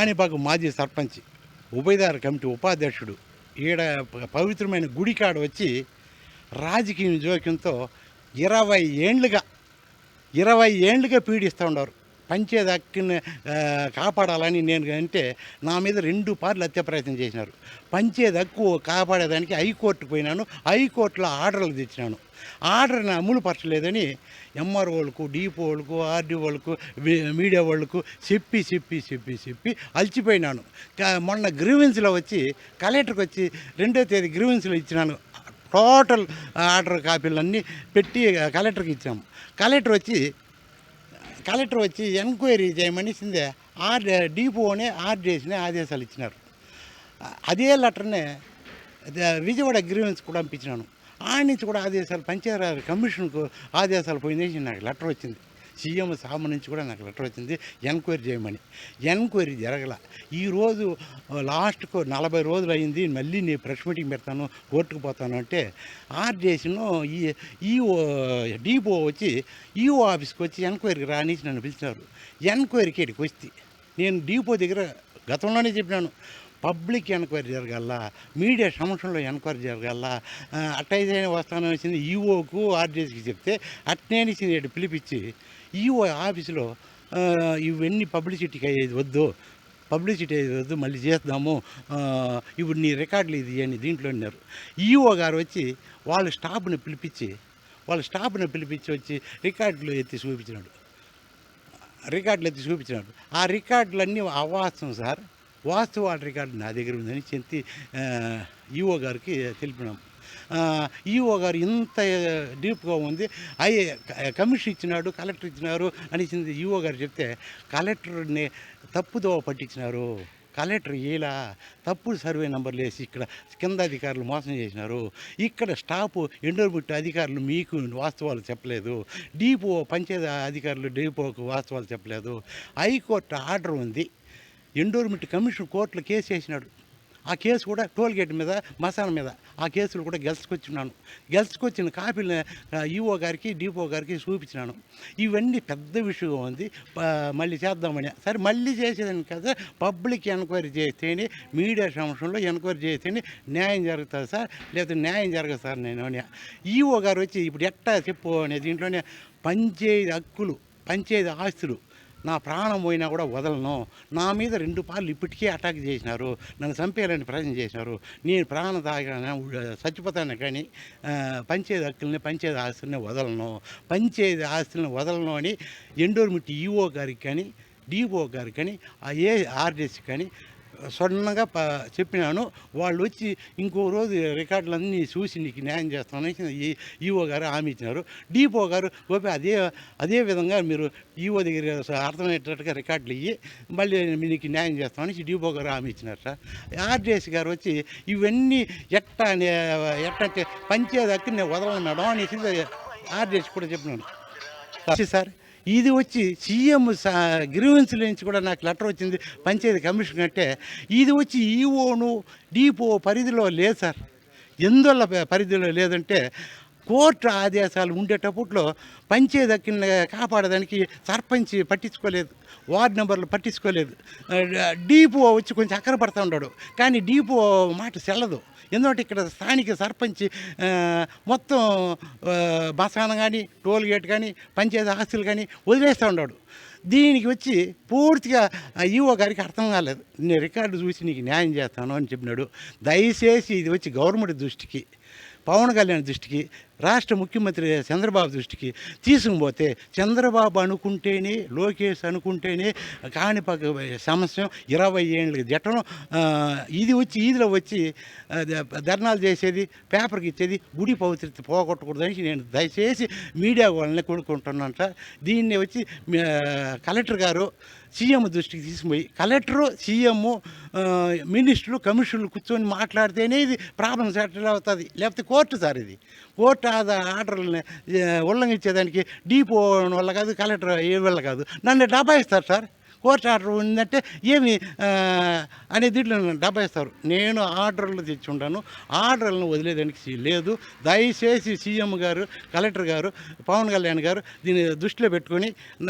కాణిపాకు మాజీ సర్పంచ్ ఉభయదార కమిటీ ఉపాధ్యక్షుడు ఈడ పవిత్రమైన గుడికాడ వచ్చి రాజకీయ జోక్యంతో ఇరవై ఏండ్లుగా ఇరవై ఏండ్లుగా పీడిస్తూ ఉండరు పంచేది హక్కుని కాపాడాలని నేను అంటే నా మీద రెండు పార్లు హత్య ప్రయత్నం చేసినారు. పంచేది హక్కు కాపాడేదానికి హైకోర్టుకు పోయినాను హైకోర్టులో ఆర్డర్లు తెచ్చినాను. ఆర్డర్ని అమలు పరచలేదని ఎంఆర్ఓలకు డిపోలకు ఆర్డీఓలకు ఆర్డీ వాళ్ళకు మీడియా వాళ్ళకు చెప్పి చెప్పి చెప్పి చెప్పి అలసిపోయినాను. మొన్న గ్రీవెన్స్లో వచ్చి కలెక్టర్కి వచ్చి రెండో తేదీ గ్రీవెన్స్లో ఇచ్చినాను. టోటల్ ఆర్డర్ కాపీలన్నీ పెట్టి కలెక్టర్కి ఇచ్చాము. కలెక్టర్ వచ్చి కలెక్టర్ వచ్చి ఎంక్వైరీ చేయమని సిందే ఆర్ డిపోనే ఆర్డీఎస్ని ఆదేశాలు ఇచ్చినారు అదే లెటర్నే అదే విజయవాడ అగ్రిమెంట్స్ కూడా పంపించినాను ఆ నుంచి కూడా ఆదేశాలు పంచాయతీరాజ్ కమిషన్కు ఆదేశాలు పోయినేసి నాకు లెటర్ వచ్చింది సీఎం సామ నుంచి కూడా నాకు లెటర్ వచ్చింది ఎంక్వైరీ చేయమని. ఎంక్వైరీ జరగల. ఈరోజు లాస్ట్కు నలభై రోజులు అయింది మళ్ళీ నేను ప్రెస్ మీటింగ్ పెడతాను కోర్టుకు పోతాను అంటే ఆర్డీఎస్ను ఈ ఈఓ డిపో వచ్చి ఈఓ ఆఫీస్కి వచ్చి ఎంక్వైరీకి రానిసి నన్ను పిలిచినారు. ఎంక్వైరీకి ఇక్కడికి వస్తే నేను డిపో దగ్గర గతంలోనే చెప్పినాను పబ్లిక్ ఎంక్వైరీ జరగాల మీడియా సమక్షంలో ఎంక్వైరీ జరగాల అట్టయితే వస్తాను వచ్చింది ఈఓకు ఆర్డీఎస్కి చెప్తే అట్నే పిలిపించి ఈఓ ఆఫీసులో ఇవన్నీ పబ్లిసిటీకి అయ్యేది వద్దు. పబ్లిసిటీ అయ్యేది వద్దు మళ్ళీ చేద్దాము. ఇప్పుడు నీ రికార్డులు ఇది అని దీంట్లో ఉన్నారు ఈఓ గారు వచ్చి వాళ్ళ స్టాఫ్ని పిలిపించి వాళ్ళ స్టాఫ్ని పిలిపించి వచ్చి రికార్డులు ఎత్తి చూపించినాడు. రికార్డులు ఎత్తి చూపించినాడు. ఆ రికార్డులన్నీ అవాస్తవం సార్. వాస్తవ రికార్డు నా దగ్గర ఉందని చెంతి ఈఓ గారికి తెలిపినాం. ఈఓ గారు ఇంత డీప్గా ఉంది. అయ్యే కమిషన్ ఇచ్చినాడు కలెక్టర్ ఇచ్చినారు అని ఈఓ గారు చెప్తే కలెక్టర్ని తప్పుదోవ పట్టించినారు. కలెక్టర్ ఇలా తప్పుడు సర్వే నెంబర్లు వేసి ఇక్కడ కింద అధికారులు మోసం చేసినారు. ఇక్కడ స్టాఫ్ ఎండోర్బిట్ అధికారులు మీకు వాస్తవాలు చెప్పలేదు. డిపో పంచాయతీ అధికారులు డిపోకు వాస్తవాలు చెప్పలేదు. హైకోర్టు ఆర్డర్ ఉంది. ఎండోర్మెంట్ కమిషన్ కోర్టులో కేసు వేసినాడు. ఆ కేసు కూడా టోల్గేట్ మీద మసాలా మీద. ఆ కేసులు కూడా గెలుచుకొచ్చున్నాను గెలుచుకొచ్చిన కాపీలు ఈఓ గారికి డిపో గారికి చూపించినాను. ఇవన్నీ పెద్ద విషయం ఉంది మళ్ళీ చేద్దామని. సరే మళ్ళీ చేసేదానికి కదా పబ్లిక్ ఎంక్వైరీ చేస్తేనే మీడియా సమక్షంలో ఎంక్వైరీ చేస్తేనే న్యాయం జరుగుతుంది సార్ లేదా న్యాయం జరగదు సార్ నేను ఈఓ గారు వచ్చి ఇప్పుడు ఎట్టా చెప్పు అనే దీంట్లోనే పంచేది హక్కులు పంచేది ఆస్తులు. నా ప్రాణం పోయినా కూడా వదలను. నా మీద రెండు పార్లు ఇప్పటికే అటాక్ చేసినారు. నన్ను చంపేయాలని ప్రయత్నం చేసినారు. నేను ప్రాణ తాగానే చచ్చిపోతాను కానీ పంచేది పంచాయతీ హక్కుల్ని పంచాయతీ ఆస్తుల్ని వదలను. పంచాయతీ ఆస్తుల్ని వదలను అని ఎండోర్మిట్ ఈఓ గారికి కానీ డిఓ గారికి కానీ ఆ ఏ ఆర్డీసీ కానీ సడన్గా ప చెప్పినాను. వాళ్ళు వచ్చి ఇంకో రోజు రికార్డులన్నీ చూసి నీకు న్యాయం చేస్తామని ఈ ఈఓ గారు హామీ ఇచ్చినారు. డిపో గారు ఓపి అదే అదే విధంగా మీరు ఈఓ దగ్గర అర్థమయ్యేటట్టుగా రికార్డులు ఇయ్యి మళ్ళీ నీకు న్యాయం చేస్తామని డిపో గారు హామీ ఇచ్చినారు సార్ ఆర్డీఎస్ గారు వచ్చి ఇవన్నీ ఎట్ట ఎట్ట అంటే నేను వదలను మేడం అనేసి ఆర్డీఎస్ కూడా చెప్పినాను వచ్చి సార్ ఇది వచ్చి సీఎం గ్రీవెన్స్ నుంచి కూడా నాకు లెటర్ వచ్చింది. పంచాయతీ కమిషన్ అంటే ఇది వచ్చి ఈఓను డిపో పరిధిలో లేదు సార్. ఎందువల్ల పరిధిలో లేదంటే కోర్టు ఆదేశాలు ఉండేటప్పట్లో పంచాయతీ దక్కిన కాపాడడానికి సర్పంచ్ పట్టించుకోలేదు వార్డు నెంబర్లు పట్టించుకోలేదు. డీపో వచ్చి కొంచెం అక్కర పడుతూ ఉన్నాడు. కానీ డీపో మాట చెల్లదు ఎందుకంటే ఇక్కడ స్థానిక సర్పంచ్ మొత్తం బసానం కానీ టోల్ గేట్ కానీ పంచాయతీ ఆస్తులు కానీ వదిలేస్తూ ఉన్నాడు. దీనికి వచ్చి పూర్తిగా ఆ ఈఓ గారికి అర్థం కాలేదు. నేను రికార్డు చూసి నీకు న్యాయం చేస్తాను అని చెప్పినాడు. దయచేసి ఇది వచ్చి గవర్నమెంట్ దృష్టికి పవన్ కళ్యాణ్ దృష్టికి రాష్ట్ర ముఖ్యమంత్రి చంద్రబాబు దృష్టికి తీసుకుపోతే చంద్రబాబు అనుకుంటేనే లోకేష్ అనుకుంటేనే కాని సమస్య ఇరవై ఏళ్ళకి జట్టం ఇది వచ్చి ఈదిలో వచ్చి ధర్నాలు చేసేది పేపర్కి ఇచ్చేది గుడి పవిత్రత పోగొట్టకూడదని నేను దయచేసి మీడియా వాళ్ళని కోరుకుంటున్నాను దీన్ని వచ్చి కలెక్టర్ గారు సీఎం దృష్టికి తీసుకుపోయి కలెక్టరు సీఎం మినిస్టర్లు కమిషన్లు కూర్చొని మాట్లాడితేనే ఇది ప్రాబ్లం సెటిల్ అవుతుంది. లేకపోతే కోర్టు సార్ ఇది. కోర్టు కాదు ఆర్డర్లని ఉల్లంఘించేదానికి డీపో వల్ల కాదు కలెక్టర్ ఏ వల్ల కాదు. నన్ను డబ్బా ఇస్తారు సార్. కోర్టు ఆర్డర్ ఉందంటే ఏమి అనే దీంట్లో డబ్బా ఇస్తారు. నేను ఆర్డర్లు తెచ్చి ఉంటాను ఆర్డర్లను వదిలేదానికి లేదు. దయచేసి సీఎం గారు కలెక్టర్ గారు పవన్ కళ్యాణ్ గారు దీన్ని దృష్టిలో పెట్టుకొని